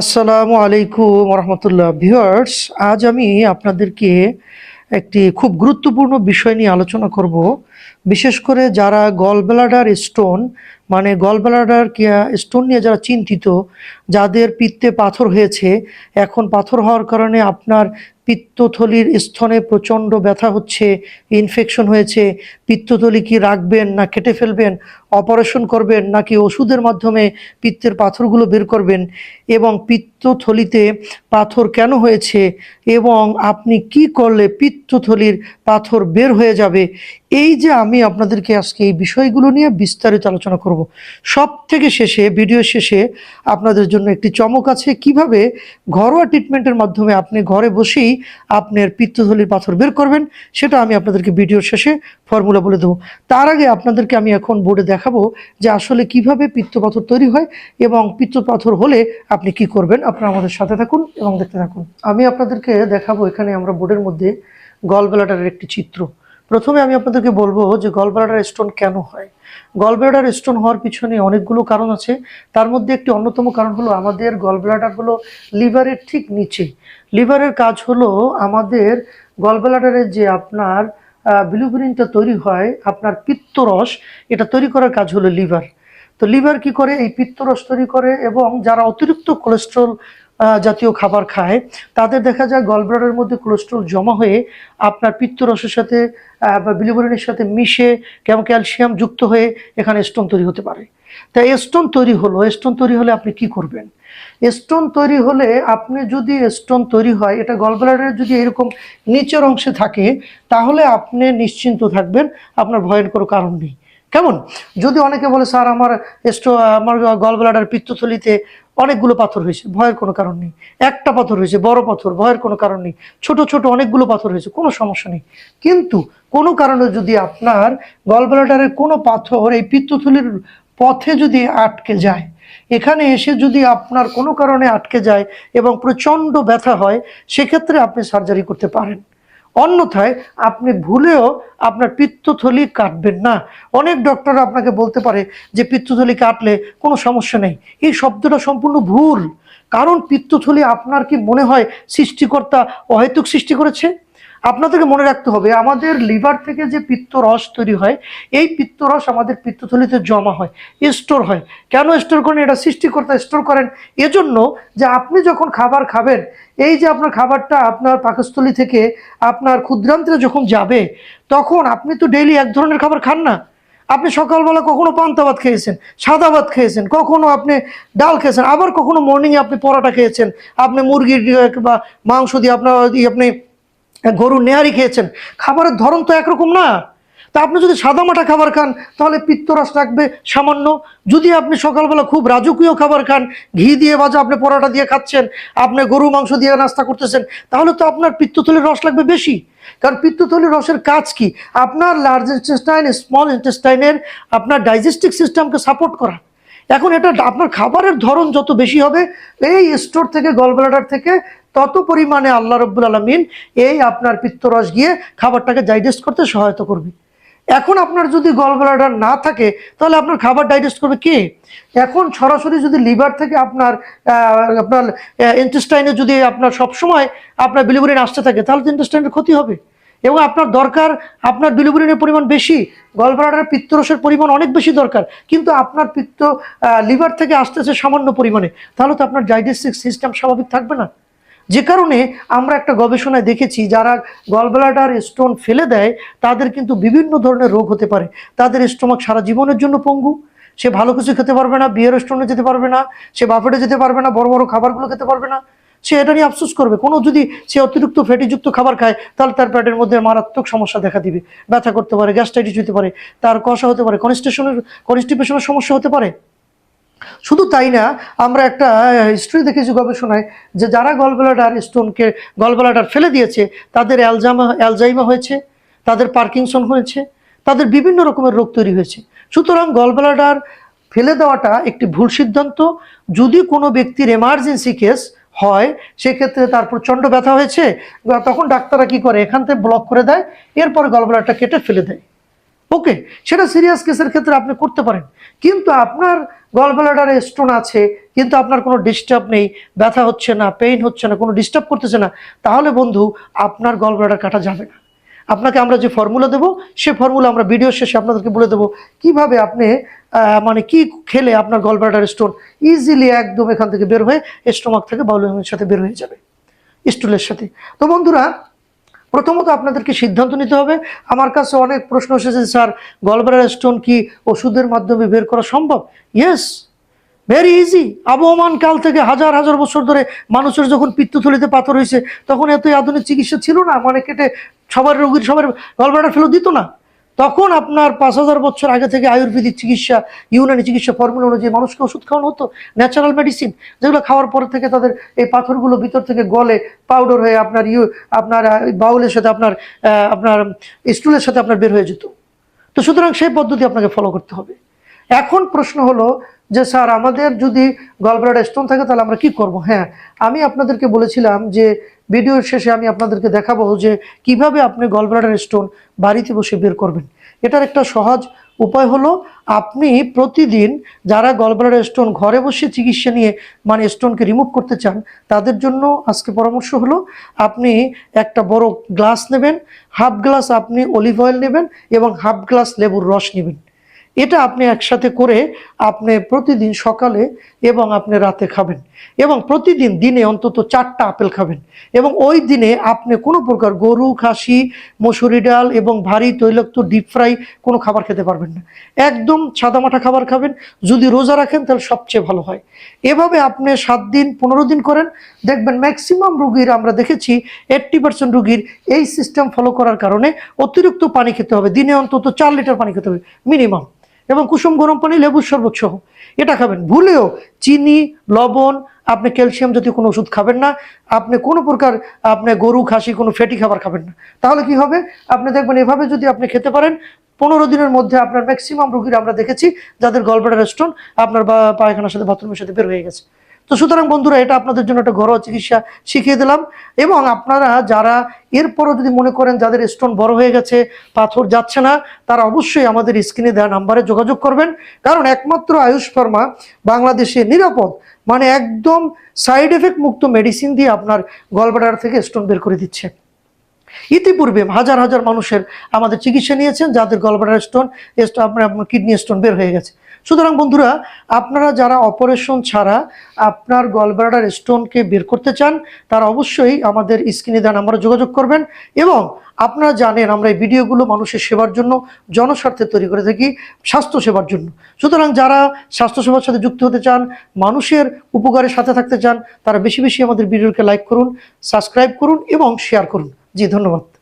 আসসালামু আলাইকুম রহমতুল্লাহ ভিউয়ার্স। আজ আমি আপনাদেরকে একটি খুব গুরুত্বপূর্ণ বিষয় নিয়ে আলোচনা করব। বিশেষ করে যারা গল ব্লাডার স্টোন মানে গল ব্লাডার স্টোন নিয়ে যারা চিন্তিত, যাদের পিত্তে পাথর হয়েছে, এখন পাথর হওয়ার কারণে আপনার পিত্তথলির স্থনে প্রচণ্ড ব্যথা হচ্ছে ইনফেকশন হয়েছে, পিত্তথলি কি রাখবেন না কেটে ফেলবেন অপারেশন করবেন নাকি ওষুধের মাধ্যমে পিত্তের পাথরগুলো বের করবেন, এবং পিত্তথলিতে পাথর কেন হয়েছে, এবং আপনি কি করলে পিত্তথলির পাথর বের হয়ে যাবে এই যে আমি আপনাদেরকে আজকে এই বিষয়গুলো নিয়ে বিস্তারিত আলোচনা করব। সব থেকে শেষে ভিডিও শেষে আপনাদের জন্য একটি চমক আছে। কীভাবে ঘরোয়া ট্রিটমেন্টের মাধ্যমে আপনি ঘরে বসেই আপনার পিত্তথলির পাথর বের করবেন, সেটা আমি আপনাদেরকে ভিডিওর শেষে ফর্মুলা বলে দেবো। তার আগে আপনাদেরকে আমি এখন বোর্ডে দেখাবো যে আসলে কীভাবে পিত্ত পাথর তৈরি হয় এবং পিত্ত পাথর হলে আপনি কি করবেন। আপনারা আমাদের সাথে থাকুন এবং দেখতে থাকুন। আমি আপনাদেরকে দেখাবো এখানে আমরা বোর্ডের মধ্যে গল ব্লাডারের একটি চিত্র। প্রথমে আমি আপনাদেরকে বলব যে গল ব্লাডার স্টোন কেন হয়? গলব্লাডার স্টোন হওয়ার পিছনে অনেকগুলো কারণ আছে। তার মধ্যে একটি অন্যতম কারণ হলো আমাদের গলব্লাডার হলো লিভারের ঠিক নিচে। লিভারের কাজ হলো আমাদের গল ব্লাডারের যে আপনার বিলুবিরিনটা তৈরি হয়, আপনার পিত্তরস, এটা তৈরি করার কাজ হলো লিভার। তো লিভার কি করে? এই পিত্তরস তৈরি করে এবং যারা অতিরিক্ত কোলেস্ট্রল জাতীয় খাবার খায়, তাদের দেখা যায় গলব্লাডারের মধ্যে কোলেস্ট্রল জমা হয়ে আপনার পিত্তরসের সাথে বা বিলিবরিনের সাথে মিশে কেমন ক্যালসিয়াম যুক্ত হয়ে এখানে স্টোন তৈরি হতে পারে। তাই স্টোন তৈরি হলো স্টোন তৈরি হলে আপনি কি করবেন? স্টোন তৈরি হলে আপনি যদি স্টোন তৈরি হয়, এটা গলব্লাডারের যদি এরকম নিচের অংশে থাকে, তাহলে আপনি নিশ্চিন্ত থাকবেন, আপনার ভয়ের কোনো কারণ নেই। কেমন? যদি অনেকে বলে, স্যার, আমার স্টো আমার গলব্লাডার পিত্তথলিতে অনেকগুলো পাথর হয়েছে, ভয়ের কোনো কারণ নেই। একটা পাথর হয়েছে, বড় পাথর, ভয়ের কোনো কারণ নেই। ছোট ছোট অনেকগুলো পাথর হয়েছে, কোনো সমস্যা নেই। কিন্তু কোনো কারণে যদি আপনার গল ব্লাডারের কোনো পাথর এই পিত্তথলির পথে যদি আটকে যায়, এখানে এসে যদি আপনার কোনো কারণে আটকে যায় এবং প্রচণ্ড ব্যথা হয়, সেক্ষেত্রে আপনি সার্জারি করতে পারেন। অন্যথায় আপনি ভুলেও আপনার পিত্তথলি কাটবেন না। অনেক ডক্টর আপনাকে বলতে পারে যে পিত্তথলি কাটলে কোনো সমস্যা নেই। এই শব্দটা সম্পূর্ণ ভুল। কারণ পিত্তথলি আপনার কি মনে হয় সৃষ্টিকর্তা অহেতুক সৃষ্টি করেছে? আপনাদেরকে মনে রাখতে হবে, আমাদের লিভার থেকে যে পিত্তরস তৈরি হয়, এই পিত্তরস আমাদের পিত্তথলিতে জমা হয়, স্টোর হয়। কেন স্টোর করেন? এটা সৃষ্টিকর্তা স্টোর করেন। এজন্য যে আপনি যখন খাবার খাবেন, এই যে আপনার খাবারটা আপনার পাকস্থলী থেকে আপনার ক্ষুদ্রান্তে যখন যাবে, তখন আপনি তো ডেইলি এক ধরনের খাবার খান না। আপনি সকালবেলা কখনো পান্তা ভাত খেয়েছেন, সাদা ভাত খেয়েছেন, কখনো আপনি ডাল খেয়েছেন, আবার কখনো মর্নিংয়ে আপনি পরোটা খেয়েছেন, আপনি মুরগির, বা মাংস দিয়ে আপনার আপনি গরুর নেহারি খেয়েছেন। খাবারের ধরন তো একরকম না। তা আপনি যদি সাদামাটা খাবার খান, তাহলে পিত্তরস রাখবে সামান্য। যদি আপনি সকালবেলা খুব রাজকীয় খাবার খান, ঘি দিয়ে ভাজা আপনি পরোটা দিয়ে খাচ্ছেন, আপনি গরু মাংস দিয়ে নাস্তা করতেছেন, তাহলে তো আপনার পিত্তথলির রস লাগবে বেশি। কারণ পিত্তথলির রসের কাজ কি? আপনার লার্জ ইন্টেস্টাইন স্মল ইন্টেস্টাইনের আপনার ডাইজেস্টিক সিস্টেমকে সাপোর্ট করা। এখন এটা আপনার খাবারের ধরন যত বেশি হবে, এই স্টোর থেকে গলব্লাডার থেকে তত পরিমাণে আল্লাহ রব্বুল আলমিন এই আপনার পিত্তরস গিয়ে খাবারটাকে ডাইজেস্ট করতে সহায়তা করবে। এখন আপনার যদি গলব্লাডার না থাকে, তাহলে আপনার খাবার ডাইজেস্ট করবে কে? এখন সরাসরি যদি লিভার থেকে আপনার আপনার ইন্টেস্টাইনে যদি আপনার সবসময় আপনার বিলিভারিন আসতে থাকে, তাহলে তো ইন্টেস্টাইনের ক্ষতি হবে। এবং আপনার দরকার, আপনার বিলিভারিনের পরিমাণ বেশি গলব্লাডারের পিত্তরসের পরিমাণ অনেক বেশি দরকার। কিন্তু আপনার পিত্ত লিভার থেকে আসতেছে সামান্য পরিমাণে, তাহলে তো আপনার ডাইজেস্টিভ সিস্টেম স্বাভাবিক থাকবে না। যে কারণে আমরা একটা গবেষণায় দেখেছি যারা গলব্লাডার স্টোন ফেলে দেয়, তাদের কিন্তু বিভিন্ন ধরনের রোগ হতে পারে। তাদের স্টোমাক সারা জীবনের জন্য পঙ্গু। সে ভালো কিছু খেতে পারবে না, বিয়ের স্টোনে যেতে পারবে না, সে বাফেটে যেতে পারবে না, বড় বড় খাবারগুলো খেতে পারবে না। সে এটা নিয়ে আফসোস করবে। কোনো যদি সে অতিরিক্ত ফ্যাটিযুক্ত খাবার খায়, তাহলে তার পেটের মধ্যে মারাত্মক সমস্যা দেখা দিবে। ব্যথা করতে পারে, গ্যাস্ট্রাইটিস হতে পারে, তার কষা হতে পারে কনস্টেশনের কনস্টিপেশনের সমস্যা হতে পারে। শুধু তাই না, আমরা একটা হিস্ট্রি দেখেছি গবেষণায় যে যারা গলব্লাডার স্টোনকে গলব্লাডার ফেলে দিয়েছে, তাদের অ্যালজামা অ্যালজাইমা হয়েছে, তাদের পার্কিনসন হয়েছে, তাদের বিভিন্ন রকমের রোগ তৈরি হয়েছে। সুতরাং গলব্লাডার ফেলে দেওয়াটা একটি ভুল সিদ্ধান্ত। যদি কোনো ব্যক্তির এমার্জেন্সি কেস হয়, সেক্ষেত্রে তার প্রচণ্ড ব্যথা হয়েছে তখন ডাক্তাররা কি করে, এখান থেকে ব্লক করে দেয়, এরপর গলব্লাডারটা কেটে ফেলে দেয়। ওকে, সেটা সিরিয়াস কেসের ক্ষেত্রে আপনি করতে পারেন। কিন্তু আপনার গলব্লাডারে স্টোন আছে, কিন্তু আপনার কোনো ডিস্টার্ব নেই, ব্যথা হচ্ছে না পেইন হচ্ছে না, কোনো ডিস্টার্ব করতেছে না, তাহলে বন্ধু, আপনার গল ব্লাডার কাটা যাবে না। আপনাকে আমরা যে ফর্মুলা দেবো, সে ফর্মুলা আমরা ভিডিও শেষে আপনাদেরকে বলে দেবো, কীভাবে আপনি মানে কি খেলে আপনার গল ব্লাডার স্টোন ইজিলি একদম এখান থেকে বের হয়ে স্টোমাক থেকে বাউলের সাথে বের হয়ে যাবে স্টুলের সাথে। তো বন্ধুরা প্রথমত আপনাদেরকে সিদ্ধান্ত নিতে হবে। আমার কাছে অনেক প্রশ্ন এসেছে স্যার গলব্লাডার স্টোন কি ওষুধের মাধ্যমে বের করা সম্ভব? ইয়েস ভেরি ইজি আবহমান কাল থেকে হাজার হাজার বছর ধরে মানুষের যখন পিত্তথলিতে পাথর হয়েছে, তখন এতই আধুনিক চিকিৎসা ছিল না। মানে কেটে সবার রোগীর সবার গলব্লাডার ফেলে দিত না। তখন আপনার পাঁচ হাজার বছর আগে থেকে আয়ুর্বেদিক চিকিৎসা, ইউনানি চিকিৎসা ফর্মুলা অনুযায়ী মানুষকে ওষুধ খাওয়ানো হতো ন্যাচারাল মেডিসিন যেগুলো খাওয়ার পর থেকে তাদের এই পাথরগুলো ভিতর থেকে গলে পাউডার হয়ে আপনার ইউ, আপনার বাউলের সাথে আপনার আপনার স্টুলের সাথে আপনার বের হয়ে যেত। তো সুতরাং সেই পদ্ধতি আপনাকে ফলো করতে হবে। এখন প্রশ্ন হলো যে, স্যার, আমাদের যদি গলব্লাডার স্টোন থাকে, তাহলে আমরা কি করব? হ্যাঁ আমি আপনাদেরকে বলেছিলাম যে ভিডিওর শেষে আমি আপনাদেরকে দেখাবো যে, কীভাবে আপনি গলব্লাডার স্টোন বাড়িতে বসে বের করবেন। এটার একটা সহজ উপায় হলো, আপনি প্রতিদিন যারা গলব্লাডার স্টোন ঘরে বসে চিকিৎসা নিয়ে মানে স্টোনকে রিমুভ করতে চান, তাদের জন্য আজকে পরামর্শ হলো, আপনি একটা বড় গ্লাস নেবেন হাফ গ্লাস আপনি অলিভ অয়েল নেবেন এবং হাফ গ্লাস লেবুর রস নেবেন। এটা আপনি একসাথে করে আপনি প্রতিদিন সকালে এবং আপনি রাতে খাবেন। এবং প্রতিদিন দিনে অন্তত চারটা আপেল খাবেন। এবং ওই দিনে আপনি কোনো প্রকার গরু, খাসি, মসুরি ডাল এবং ভারী তৈলাক্ত ডিপ ফ্রাই কোনো খাবার খেতে পারবেন না। একদম সাদামাটা খাবার খাবেন। যদি রোজা রাখেন তাহলে সবচেয়ে ভালো হয়। এভাবে আপনি সাত দিন, পনেরো দিন করেন। দেখবেন ম্যাক্সিমাম রুগীর আমরা দেখেছি এইট্টি পার্সেন্ট রুগীর এই সিস্টেম ফলো করার কারণে অতিরিক্ত পানি খেতে হবে। দিনে অন্তত চার লিটার পানি খেতে হবে মিনিমাম এবং কুসুম গরম পানি, লেবুর শরবত সহ। এটা খাবেন। ভুলেও চিনি, লবণ, আপনি ক্যালসিয়াম জাতীয় কোনো ওষুধ খাবেন না। আপনি কোনো প্রকার, আপনি গরু, খাসি, কোনো ফ্যাটি খাবার খাবেন না। তাহলে কি হবে? আপনি দেখবেন এভাবে যদি আপনি খেতে পারেন, পনেরো দিনের মধ্যে আপনার ম্যাক্সিমাম রুগীরা আমরা দেখেছি, যাদের গলব্লাডার স্টোন আপনার বা পায়খানার সাথে বাথরুমের সাথে বের হয়ে গেছে। তো সুতরাং বন্ধুরা, এটা আপনাদের জন্য একটা ঘরোয়া চিকিৎসা শিখিয়ে দিলাম। এবং আপনারা যারা এরপরও যদি মনে করেন যাদের স্টোন বড় হয়ে গেছে, পাথর যাচ্ছে না, তারা অবশ্যই আমাদের স্ক্রিনে দেওয়া নাম্বারে যোগাযোগ করবেন। কারণ একমাত্র আয়ুষ ফার্মা বাংলাদেশে নিরাপদ মানে একদম সাইড এফেক্ট মুক্ত মেডিসিন দিয়ে আপনার গলব্লাডার থেকে স্টোন বের করে দিচ্ছে। ইতিপূর্বে হাজার হাজার মানুষের আমাদের চিকিৎসা নিয়েছেন, যাদের গলব্লাডার স্টোন আপনার কিডনি স্টোন বের হয়ে গেছে। সুতরাং বন্ধুরা, আপনারা যারা অপারেশন ছাড়া আপনার গলব্লাডার স্টোনকে বের করতে চান, তারা অবশ্যই আমাদের স্ক্রিনে দেওয়া নাম্বারে যোগাযোগ করবেন এবং আপনারা জানেন আমরা এই ভিডিওগুলো মানুষের সেবার জন্য, জনস্বার্থে তৈরি করে থাকি স্বাস্থ্য সেবার জন্য। সুতরাং যারা স্বাস্থ্য সেবার সাথে যুক্ত হতে চান, মানুষের উপকারের সাথে থাকতে চান, তারা বেশি বেশি আমাদের ভিডিওকে লাইক করুন সাবস্ক্রাইব করুন এবং শেয়ার করুন। জি, ধন্যবাদ।